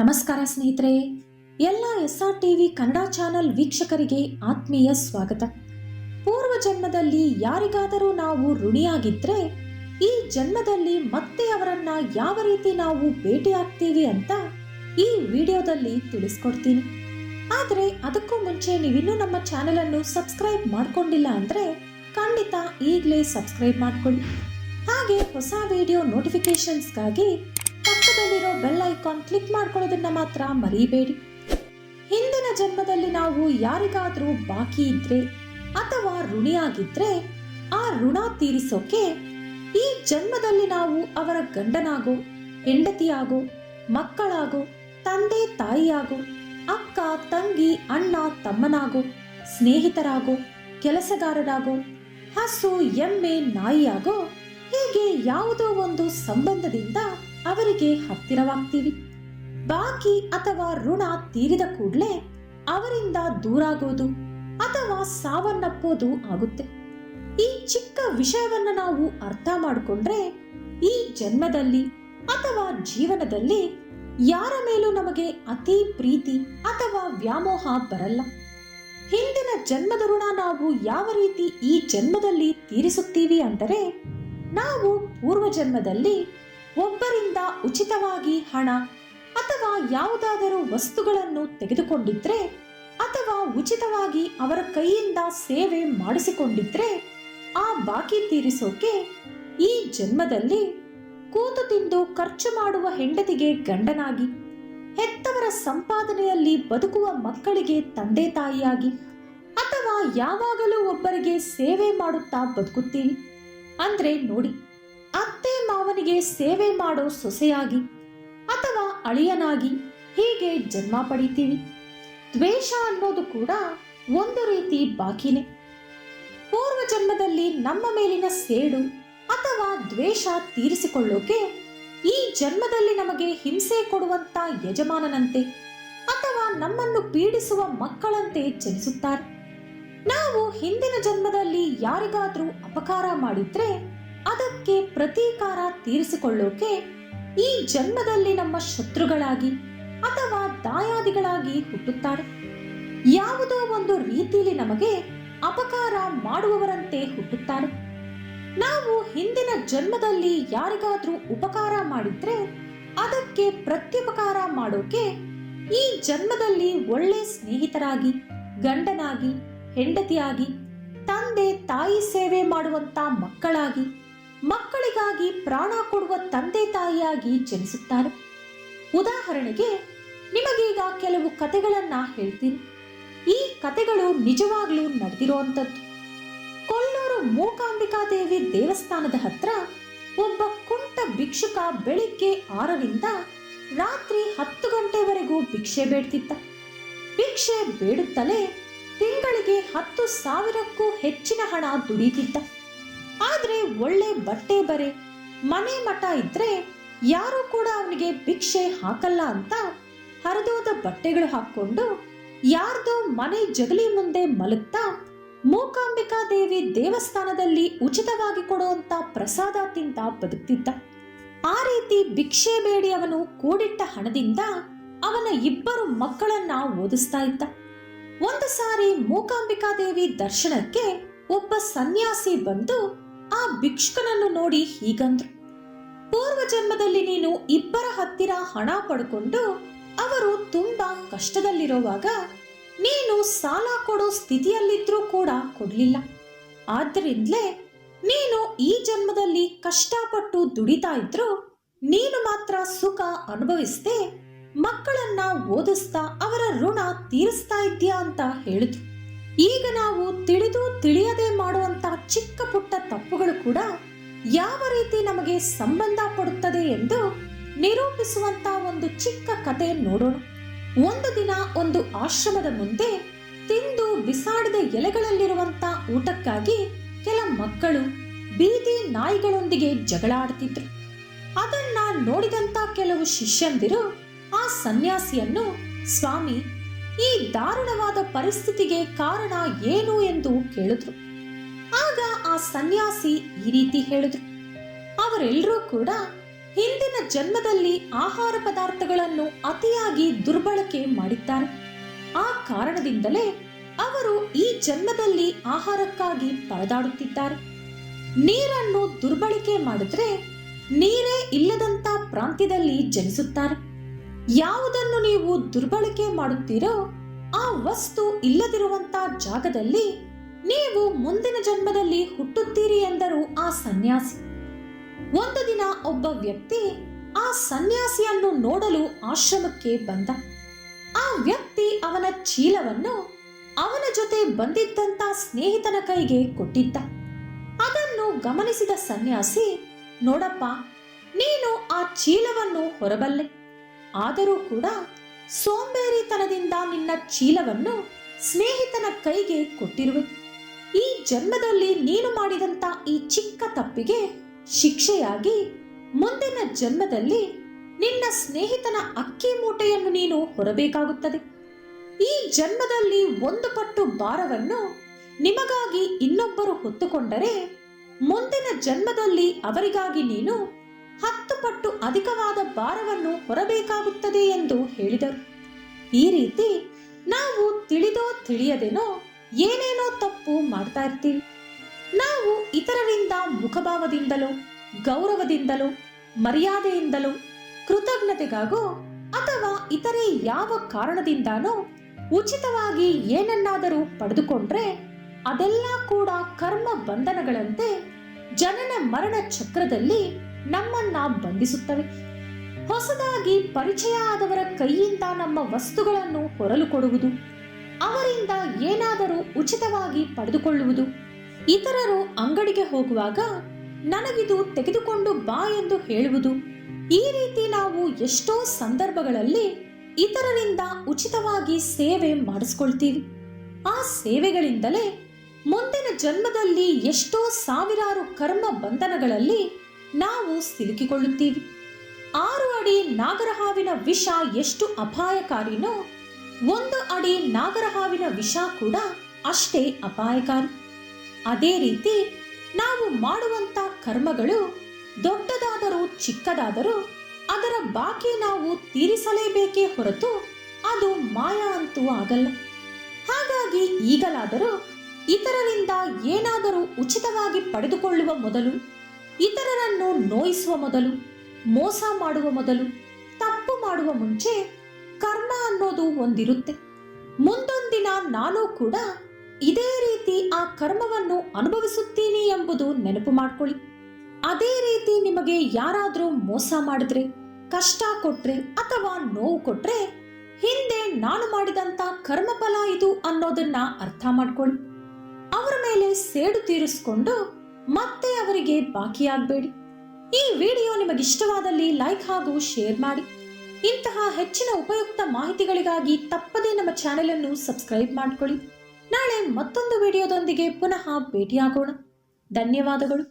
ನಮಸ್ಕಾರ ಸ್ನೇಹಿತರೆ. ಎಲ್ಲ S R TV Kannada channel ವೀಕ್ಷಕರಿಗೆ ಆತ್ಮೀಯ ಸ್ವಾಗತ. ಪೂರ್ವ ಜನ್ಮದಲ್ಲಿ ಯಾರಿಗಾದರೂ ನಾವು ಋಣಿಯಾಗಿದ್ರೆ, ಈ ಜನ್ಮದಲ್ಲಿ ಮತ್ತೆ ಅವರನ್ನ ಯಾವ ರೀತಿ ನಾವು ಭೇಟಿಯಾಗ್ತೀವಿ ಅಂತ ಈ ವಿಡಿಯೋದಲ್ಲಿ ತಿಳಿಸ್ಕೊಡ್ತೀನಿ. ಆದರೆ ಅದಕ್ಕೂ ಮುಂಚೆ ನೀವಿನ್ನೂ ನಮ್ಮ ಚಾನೆಲ್ ಅನ್ನು ಸಬ್ಸ್ಕ್ರೈಬ್ ಮಾಡ್ಕೊಂಡಿಲ್ಲ ಅಂದ್ರೆ ಖಂಡಿತ ಈಗಲೇ ಸಬ್ಸ್ಕ್ರೈಬ್ ಮಾಡ್ಕೊಳ್ಳಿ. ಹಾಗೆ ಹೊಸ ವಿಡಿಯೋ ನೋಟಿಫಿಕೇಶನ್ಸ್ಗಾಗಿ ಪಕ್ಕದಲ್ಲಿರೋ ಬೆಲ್ ಐಕಾನ್ ಕ್ಲಿಕ್ ಮಾಡ್ಕೊಳ್ಳೋದನ್ನ ಮಾತ್ರ ಮರೀಬೇಡಿ. ಹಿಂದಿನ ಜನ್ಮದಲ್ಲಿ ನಾವು ಯಾರಿಗಾದ್ರೂ ಬಾಕಿ ಇದ್ರೆ ಅಥವಾ ಋಣಿಯಾಗಿದ್ರೆ ಆ ಋಣ ತೀರಿಸೋಕೆ ಈ ಜನ್ಮದಲ್ಲಿ ನಾವು ಅವರ ಗಂಡನಾಗೋ, ಹೆಂಡತಿಯಾಗೋ, ಮಕ್ಕಳಾಗೋ, ತಂದೆ ತಾಯಿಯಾಗೋ, ಅಕ್ಕ, ತಂಗಿ, ಅಣ್ಣ, ತಮ್ಮನಾಗೋ, ಸ್ನೇಹಿತರಾಗೋ, ಕೆಲಸಗಾರರಾಗೋ, ಹಸು, ಎಮ್ಮೆ, ನಾಯಿಯಾಗೋ ಹೀಗೆ ಯಾವುದೋ ಒಂದು ಸಂಬಂಧದಿಂದ ಅವರಿಗೆ ಹತ್ತಿರವಾಗ್ತೀವಿ. ಬಾಕಿ ಅಥವಾ ಋಣ ತೀರಿದ ಕೂಡಲೇ ಅವರಿಂದ ದೂರಾಗೋದು ಅಥವಾ ಸಾವನ್ನಪ್ಪೋದು ಆಗುತ್ತೆ. ಈ ಚಿಕ್ಕ ವಿಷಯವನ್ನ ನಾವು ಅರ್ಥ ಮಾಡಿಕೊಂಡ್ರೆ ಈ ಜನ್ಮದಲ್ಲಿ ಅಥವಾ ಜೀವನದಲ್ಲಿ ಯಾರ ಮೇಲೂ ನಮಗೆ ಅತಿ ಪ್ರೀತಿ ಅಥವಾ ವ್ಯಾಮೋಹ ಬರಲ್ಲ. ಹಿಂದಿನ ಜನ್ಮದ ಋಣ ನಾವು ಯಾವ ರೀತಿ ಈ ಜನ್ಮದಲ್ಲಿ ತೀರಿಸುತ್ತೀವಿ ಅಂದರೆ ನಾವು ಪೂರ್ವ ಜನ್ಮದಲ್ಲಿ ಒಬ್ಬರಿಂದ ಉಚಿತವಾಗಿ ಹಣ ಅಥವಾ ಯಾವುದಾದರೂ ವಸ್ತುಗಳನ್ನು ತೆಗೆದುಕೊಂಡಿದ್ರೆ ಅಥವಾ ಉಚಿತವಾಗಿ ಅವರ ಕೈಯಿಂದ ಸೇವೆ ಮಾಡಿಸಿಕೊಂಡಿದ್ರೆ ಆ ಬಾಕಿ ತೀರಿಸೋಕೆ ಈ ಜನ್ಮದಲ್ಲಿ ಕೂತು ತಿಂದು ಖರ್ಚು ಮಾಡುವ ಹೆಂಡತಿಗೆ ಗಂಡನಾಗಿ, ಹೆತ್ತವರ ಸಂಪಾದನೆಯಲ್ಲಿ ಬದುಕುವ ಮಕ್ಕಳಿಗೆ ತಂದೆ ತಾಯಿಯಾಗಿ ಅಥವಾ ಯಾವಾಗಲೂ ಒಬ್ಬರಿಗೆ ಸೇವೆ ಮಾಡುತ್ತಾ ಬದುಕುತ್ತೀವಿ ಅಂದ್ರೆ ನೋಡಿ. ಅತ್ತೆ ಮಾವನಿಗೆ ಸೇವೆ ಮಾಡೋ ಸೊಸೆಯಾಗಿ ಅಥವಾ ಅಳಿಯನಾಗಿ ಹೀಗೆ ಜನ್ಮ ಪಡಿತೀವಿ. ದ್ವೇಷ ಅನ್ನೋದು ಕೂಡ ಒಂದು ರೀತಿ ಬಾಕಿನೇ. ಪೂರ್ವ ಜನ್ಮದಲ್ಲಿ ನಮ್ಮ ಮೇಲಿನ ಸೇಡು ಅಥವಾ ದ್ವೇಷ ತೀರಿಸಿಕೊಳ್ಳೋಕೆ ಈ ಜನ್ಮದಲ್ಲಿ ನಮಗೆ ಹಿಂಸೆ ಕೊಡುವಂತ ಯಜಮಾನನಂತೆ ಅಥವಾ ನಮ್ಮನ್ನು ಪೀಡಿಸುವ ಮಕ್ಕಳಂತೆ ಜನಿಸುತ್ತಾರೆ. ನಾವು ಹಿಂದಿನ ಜನ್ಮದಲ್ಲಿ ಯಾರಿಗಾದರೂ ಅಪಕಾರ ಮಾಡಿದ್ರೆ ಅದಕ್ಕೆ ಪ್ರತೀಕಾರ ತೀರಿಸಿಕೊಳ್ಳೋಕೆ ಈ ಜನ್ಮದಲ್ಲಿ ನಮ್ಮ ಶತ್ರುಗಳಾಗಿ ಅಥವಾ ದಾಯಾದಿಗಳಾಗಿ ಹುಟ್ಟುತ್ತಾರೆ. ಯಾವುದೋ ಒಂದು ರೀತಿಯಲ್ಲಿ ನಮಗೆ ಅಪಕಾರ ಮಾಡುವವರಂತೆ ಹುಟ್ಟುತ್ತಾರೆ. ನಾವು ಹಿಂದಿನ ಜನ್ಮದಲ್ಲಿ ಯಾರಿಗಾದ್ರೂ ಉಪಕಾರ ಮಾಡಿದ್ರೆ ಅದಕ್ಕೆ ಪ್ರತ್ಯುಪಕಾರ ಮಾಡೋಕೆ ಈ ಜನ್ಮದಲ್ಲಿ ಒಳ್ಳೆ ಸ್ನೇಹಿತರಾಗಿ, ಗಂಡನಾಗಿ, ಹೆಂಡತಿಯಾಗಿ, ತಂದೆ ತಾಯಿ ಸೇವೆ ಮಾಡುವಂತ ಮಕ್ಕಳಾಗಿ ಮಕ್ಕಳಿಗಾಗಿ ಪ್ರಾಣ ಕೊಡುವ ತಂದೆ ತಾಯಿಯಾಗಿ ಜನಿಸುತ್ತಾರೆ ಉದಾಹರಣೆಗೆ, ನಿಮಗೀಗ ಕೆಲವು ಕತೆಗಳನ್ನ ಹೇಳ್ತೀನಿ. ಈ ಕತೆಗಳು ನಿಜವಾಗ್ಲೂ ನಡೆದಿರುವಂಥದ್ದು ಕೊಲ್ಲೂರು ಮೂಕಾಂಬಿಕಾ ದೇವಿ ದೇವಸ್ಥಾನದ ಹತ್ರ ಒಬ್ಬ ಕುಂಟ ಭಿಕ್ಷುಕ ಬೆಳಿಗ್ಗೆ ಆರರಿಂದ ರಾತ್ರಿ ಹತ್ತು ಗಂಟೆವರೆಗೂ ಭಿಕ್ಷೆ ಬೇಡ್ತಿದ್ದ. ಭಿಕ್ಷೆ ಬೇಡುತ್ತಲೇ ತಿಂಗಳಿಗೆ ಹತ್ತು ಸಾವಿರಕ್ಕೂ ಹೆಚ್ಚಿನ ಹಣ ದುಡಿತಿದ್ದ. ಆದ್ರೆ ಒಳ್ಳೆ ಬಟ್ಟೆ ಬರೆ. ಮನೆ ಮಠ ಇದ್ರೆ ಯಾರು ಕೂಡ ಅವನಿಗೆ ಭಿಕ್ಷೆ ಹಾಕಲ್ಲ ಅಂತ ಹರಿದೋದ ಬಟ್ಟೆಗಳು ಹಾಕೊಂಡು ಯಾರ್ದೋ ಮನೆ ಜಗಲಿ ಮುಂದೆ ಮಲಗ್ತಾ ಮೂಕಾಂಬಿಕಾ ದೇವಿ ದೇವಸ್ಥಾನದಲ್ಲಿ ಉಚಿತವಾಗಿ ಕೊಡುವಂತ ಪ್ರಸಾದ ತಿಂತ ಬದುಕ್ತಿದ್ದ. ಆ ರೀತಿ ಭಿಕ್ಷೆ ಬೇಡಿ ಅವನು ಕೂಡಿಟ್ಟ ಹಣದಿಂದ ಅವನ ಇಬ್ಬರು ಮಕ್ಕಳನ್ನ ಓದಿಸ್ತಾ ಇದ್ದ. ಒಂದು ಸಾರಿ ಮೂಕಾಂಬಿಕಾ ದೇವಿ ದರ್ಶನಕ್ಕೆ ಒಬ್ಬ ಸನ್ಯಾಸಿ ಬಂದು ಆ ಭಿಕ್ಷುಕನನ್ನು ನೋಡಿ ಹೀಗಂದ್ರು, ಪೂರ್ವ ಜನ್ಮದಲ್ಲಿ ನೀನು ಇಬ್ಬರ ಹತ್ತಿರ ಹಣ ಪಡ್ಕೊಂಡು ಅವರು ತುಂಬಾ ಕಷ್ಟದಲ್ಲಿರುವಾಗ ನೀನು ಸಾಲ ಕೊಡೋ ಸ್ಥಿತಿಯಲ್ಲಿದ್ರೂ ಕೂಡ ಕೊಡಲಿಲ್ಲ. ಆದ್ದರಿಂದಲೇ ನೀನು ಈ ಜನ್ಮದಲ್ಲಿ ಕಷ್ಟಪಟ್ಟು ದುಡಿತಾ ಇದ್ರು ನೀನು ಮಾತ್ರ ಸುಖ ಅನುಭವಿಸದೆ ಮಕ್ಕಳನ್ನ ಓದಿಸ್ತಾ ಅವರ ಋಣ ತೀರಿಸ್ತಾ ಇದ್ಯಾ ಅಂತ ಹೇಳಿದ್ರು. ಈಗ ನಾವು ತಿಳಿದು ತಿಳಿಯದೆ ಮಾಡುವಂತಹ ಚಿಕ್ಕ ಪುಟ್ಟ ತಪ್ಪುಗಳು ಕೂಡ ಯಾವ ರೀತಿ ನಮಗೆ ಸಂಬಂಧ ಪಡುತ್ತದೆ ಎಂದು ನಿರೂಪಿಸುವಂತ ಒಂದು ಚಿಕ್ಕ ಕತೆ ನೋಡೋಣ. ಒಂದು ದಿನ ಒಂದು ಆಶ್ರಮದ ಮುಂದೆ ತಿಂದು ಬಿಸಾಡಿದ ಎಲೆಗಳಲ್ಲಿರುವಂತ ಊಟಕ್ಕಾಗಿ ಕೆಲ ಮಕ್ಕಳು ಬೀದಿ ನಾಯಿಗಳೊಂದಿಗೆ ಜಗಳ ಅದನ್ನ ನೋಡಿದಂತ ಕೆಲವು ಶಿಷ್ಯಂದಿರು ಆ ಸನ್ಯಾಸಿಯನ್ನು ಸ್ವಾಮಿ ಈ ದಾರುಣವಾದ ಪರಿಸ್ಥಿತಿಗೆ ಕಾರಣ ಏನು ಎಂದು ಕೇಳಿದ್ರು. ಆಗ ಆ ಸನ್ಯಾಸಿ ಈ ರೀತಿ ಹೇಳಿದ್ರು. ಅವರೆಲ್ಲರೂ ಕೂಡ ಹಿಂದಿನ ಜನ್ಮದಲ್ಲಿ ಆಹಾರ ಪದಾರ್ಥಗಳನ್ನು ಅತಿಯಾಗಿ ದುರ್ಬಳಕೆ ಮಾಡಿದ್ದಾರೆ. ಆ ಕಾರಣದಿಂದಲೇ ಅವರು ಈ ಜನ್ಮದಲ್ಲಿ ಆಹಾರಕ್ಕಾಗಿ ಪರದಾಡುತ್ತಿದ್ದಾರೆ. ನೀರನ್ನು ದುರ್ಬಳಕೆ ಮಾಡಿದ್ರೆ ನೀರೇ ಇಲ್ಲದಂತ ಪ್ರಾಂತ್ಯದಲ್ಲಿ ಜನಿಸುತ್ತಾರೆ. ಯಾವುದನ್ನು ನೀವು ದುರ್ಬಳಕೆ ಮಾಡುತ್ತೀರೋ ಆ ವಸ್ತು ಇಲ್ಲದಿರುವಂತ ಜಾಗದಲ್ಲಿ ನೀವು ಮುಂದಿನ ಜನ್ಮದಲ್ಲಿ ಹುಟ್ಟುತ್ತೀರಿ ಎಂದರು ಆ ಸನ್ಯಾಸಿ. ಒಂದು ದಿನ ಒಬ್ಬ ವ್ಯಕ್ತಿ ಆ ಸನ್ಯಾಸಿಯನ್ನು ನೋಡಲು ಆಶ್ರಮಕ್ಕೆ ಬಂದ. ಆ ವ್ಯಕ್ತಿ ಅವನ ಚೀಲವನ್ನು ಅವನ ಜೊತೆ ಬಂದಿದ್ದಂತ ಸ್ನೇಹಿತನ ಕೈಗೆ ಕೊಟ್ಟಿದ್ದ. ಅದನ್ನು ಗಮನಿಸಿದ ಸನ್ಯಾಸಿ, ನೋಡಪ್ಪ, ನೀನು ಆ ಚೀಲವನ್ನು ಹೊರಬಲ್ಲೆ. ಆದರೂ ಕೂಡ ಸೋಂಬೇರಿತನದಿಂದ ನಿನ್ನ ಚೀಲವನ್ನು ಸ್ನೇಹಿತನ ಕೈಗೆ ಕೊಟ್ಟಿರುವೆ. ಈ ಜನ್ಮದಲ್ಲಿ ನೀನು ಮಾಡಿದಂತ ಈ ಚಿಕ್ಕ ತಪ್ಪಿಗೆ ಶಿಕ್ಷೆಯಾಗಿ ಮುಂದಿನ ಜನ್ಮದಲ್ಲಿ ನಿನ್ನ ಸ್ನೇಹಿತನ ಅಕ್ಕಿ ಮೂಟೆಯನ್ನು ನೀನು ಹೊರಬೇಕಾಗುತ್ತದೆ. ಈ ಜನ್ಮದಲ್ಲಿ ಒಂದು ಪಟ್ಟು ಭಾರವನ್ನು ನಿಮಗಾಗಿ ಇನ್ನೊಬ್ಬರು ಹೊತ್ತುಕೊಂಡರೆ ಮುಂದಿನ ಜನ್ಮದಲ್ಲಿ ಅವರಿಗಾಗಿ ನೀನು ಹತ್ತು ಪಟ್ಟು ಅಧಿಕವಾದ ಭಾರವನ್ನು ಹೊರಬೇಕಾಗುತ್ತದೆ ಎಂದು ಹೇಳಿದರು. ಈ ರೀತಿ ನಾವು ತಿಳಿದೋ ತಿಳಿಯದೇನೋ ಏನೇನೋ ತಪ್ಪು ಮಾಡ್ತಾ ಇರ್ತೀವಿ. ನಾವು ಇತರರಿಂದ ಮುಖಭಾವದಿಂದಲೋ, ಗೌರವದಿಂದಲೋ, ಮರ್ಯಾದೆಯಿಂದಲೋ, ಕೃತಜ್ಞತೆಗಾಗೋ ಅಥವಾ ಇತರೆ ಯಾವ ಕಾರಣದಿಂದಾನೋ ಉಚಿತವಾಗಿ ಏನನ್ನಾದರೂ ಪಡೆದುಕೊಂಡ್ರೆ ಅದೆಲ್ಲ ಕೂಡ ಕರ್ಮ ಬಂಧನಗಳಂತೆ ಜನನ ಮರಣ ಚಕ್ರದಲ್ಲಿ ನಮ್ಮನ್ನ ಬಂಧಿಸುತ್ತವೆ. ಹೊಸದಾಗಿ ಪರಿಚಯ ಆದವರ ಕೈಯಿಂದ ನಮ್ಮ ವಸ್ತುಗಳನ್ನು ಹೊರಲು ಕೊಡುವುದು, ಅವರಿಂದ ಏನಾದರೂ ಉಚಿತವಾಗಿ ಪಡೆದುಕೊಳ್ಳುವುದು. ಇತರರು ಅಂಗಡಿಗೆ ಹೋಗುವಾಗ ನನಗಿದು ತೆಗೆದುಕೊಂಡು ಬಾ ಎಂದು ಹೇಳುವುದು. ಈ ರೀತಿ ನಾವು ಎಷ್ಟೋ ಸಂದರ್ಭಗಳಲ್ಲಿ ಇತರರಿಂದ ಉಚಿತವಾಗಿ ಸೇವೆ ಮಾಡಿಸ್ಕೊಳ್ತೀವಿ. ಆ ಸೇವೆಗಳಿಂದಲೇ ಮುಂದಿನ ಜನ್ಮದಲ್ಲಿ ಎಷ್ಟೋ ಸಾವಿರಾರು ಕರ್ಮ ಬಂಧನಗಳಲ್ಲಿ ನಾವು ಸಿಲುಕಿಕೊಳ್ಳುತ್ತೀವಿ ಆರು ಅಡಿ ನಾಗರಹಾವಿನ ವಿಷ ಎಷ್ಟು ಅಪಾಯಕಾರಿನೋ, ಒಂದು ಅಡಿ ನಾಗರಹಾವಿನ ವಿಷ ಕೂಡ ಅಷ್ಟೇ ಅಪಾಯಕಾರಿ. ಅದೇ ರೀತಿ ನಾವು ಮಾಡುವಂತ ಕರ್ಮಗಳು ದೊಡ್ಡದಾದರೂ ಚಿಕ್ಕದಾದರೂ ಅದರ ಬಾಕಿ ನಾವು ತೀರಿಸಲೇಬೇಕೇ ಹೊರತು ಅದು ಮಾಯ ಅಂತೂ ಆಗಲ್ಲ. ಹಾಗಾಗಿ ಈಗಲಾದರೂ ಇತರರಿಂದ ಏನಾದರೂ ಉಚಿತವಾಗಿ ಪಡೆದುಕೊಳ್ಳುವ ಮೊದಲು ಇತರರನ್ನು ನೋಯಿಸುವ ಮೊದಲು, ಮೋಸ ಮಾಡುವ ಮೊದಲು, ತಪ್ಪು ಮಾಡುವ ಮುಂಚೆ ಕರ್ಮ ಅನ್ನೋದು ಒಂದಿರುತ್ತೆ. ಮುಂದೊಂದಿನ ನಾನು ಕೂಡ ಇದೇ ರೀತಿ ಆ ಕರ್ಮವನ್ನು ಅನುಭವಿಸುತ್ತೀನಿ ಎಂಬುದು ನೆನಪು ಮಾಡ್ಕೊಳ್ಳಿ. ಅದೇ ರೀತಿ ನಿಮಗೆ ಯಾರಾದರೂ ಮೋಸ ಮಾಡಿದ್ರೆ, ಕಷ್ಟ ಕೊಟ್ರೆ ಅಥವಾ ನೋವು ಕೊಟ್ರೆ, ಹಿಂದೆ ನಾನು ಮಾಡಿದಂತ ಕರ್ಮಫಲ ಇದು ಅನ್ನೋದನ್ನ ಅರ್ಥ ಮಾಡ್ಕೊಳ್ಳಿ. ಅವರ ಮೇಲೆ ಸೇಡು ತೀರಿಸ್ಕೊಂಡು ಮತ್ತೆ ಅವರಿಗೆ ಬಾಕಿಯಾಗಬೇಡಿ ಈ ವಿಡಿಯೋ ನಿಮಗಿಷ್ಟವಾದಲ್ಲಿ ಲೈಕ್ ಹಾಗೂ ಶೇರ್ ಮಾಡಿ. ಇಂತಹ ಹೆಚ್ಚಿನ ಉಪಯುಕ್ತ ಮಾಹಿತಿಗಳಿಗಾಗಿ ತಪ್ಪದೇ ನಮ್ಮ ಚಾನೆಲ್ ಅನ್ನು ಸಬ್ಸ್ಕ್ರೈಬ್ ಮಾಡ್ಕೊಳ್ಳಿ. ನಾಳೆ ಮತ್ತೊಂದು ವಿಡಿಯೋದೊಂದಿಗೆ ಪುನಃ ಭೇಟಿಯಾಗೋಣ. ಧನ್ಯವಾದಗಳು.